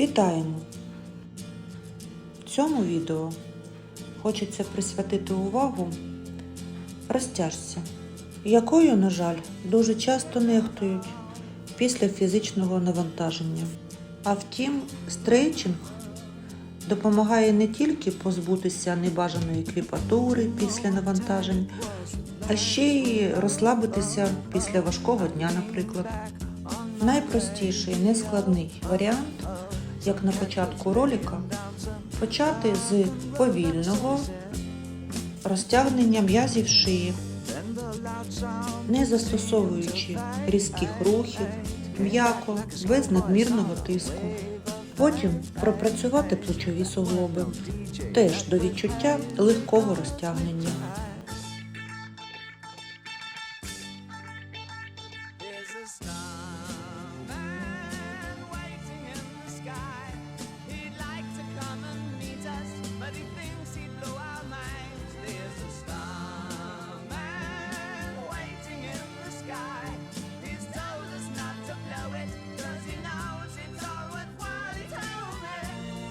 Вітаємо! В цьому відео хочеться присвятити увагу розтяжці, якою, на жаль, дуже часто нехтують після фізичного навантаження. А втім, стрейчинг допомагає не тільки позбутися небажаної кріпатури після навантажень, а ще й розслабитися після важкого дня, наприклад. Найпростіший, нескладний варіант, як на початку ролика, почати з повільного розтягнення м'язів шиї, не застосовуючи різких рухів, м'яко, без надмірного тиску. Потім пропрацювати плечові суглоби, теж до відчуття легкого розтягнення. There's a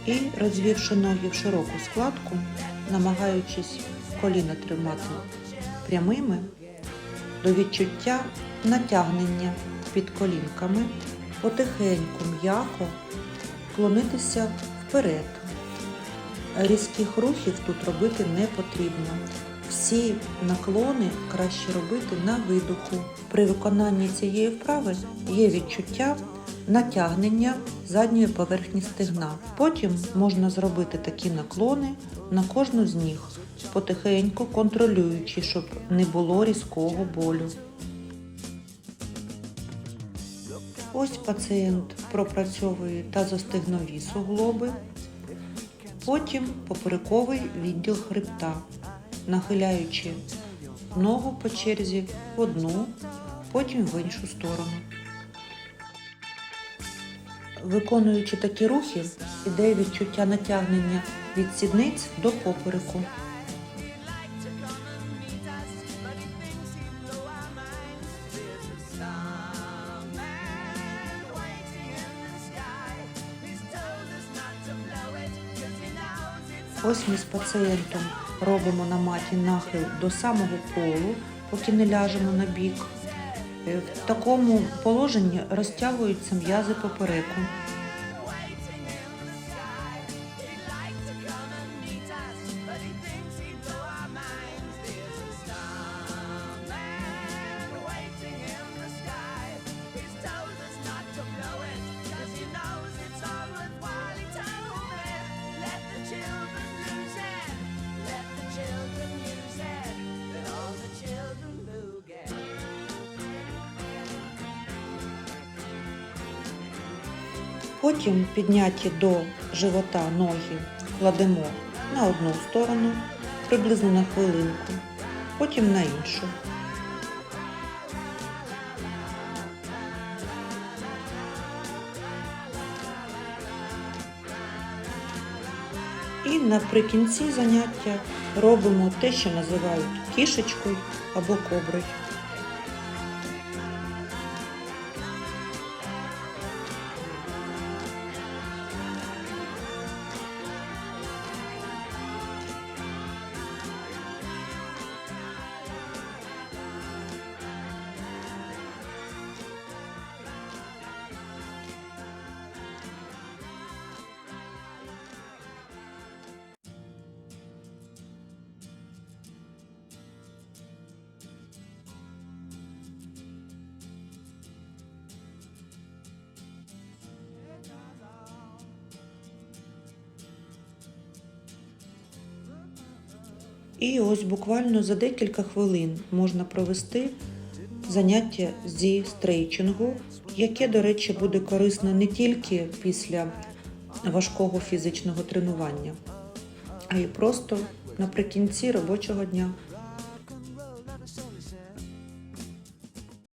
І розвівши ноги в широку складку, намагаючись коліна тримати прямими, до відчуття натягнення під колінками, потихеньку м'яко клонитися вперед. Різких рухів тут робити не потрібно. Всі наклони краще робити на видоху. При виконанні цієї вправи є відчуття натягнення задньої поверхні стегна. Потім можна зробити такі наклони на кожну з ніг, потихеньку контролюючи, щоб не було різкого болю. Ось пацієнт пропрацьовує тазостегнові суглоби, потім поперековий відділ хребта, нахиляючи ногу по черзі в одну, потім в іншу сторону. Виконуючи такі рухи, іде відчуття натягнення від сідниць до попереку. Ось ми з пацієнтом робимо на маті нахил до самого полу, поки не ляжемо на бік. Е, В такому положенні розтягуються м'язи попереку. Потім підняті до живота ноги кладемо на одну сторону, приблизно на хвилинку, потім на іншу. І наприкінці заняття робимо те, що називають кішечкою або коброю. І ось буквально за декілька хвилин можна провести заняття зі стрейчингу, яке, до речі, буде корисно не тільки після важкого фізичного тренування, а й просто наприкінці робочого дня.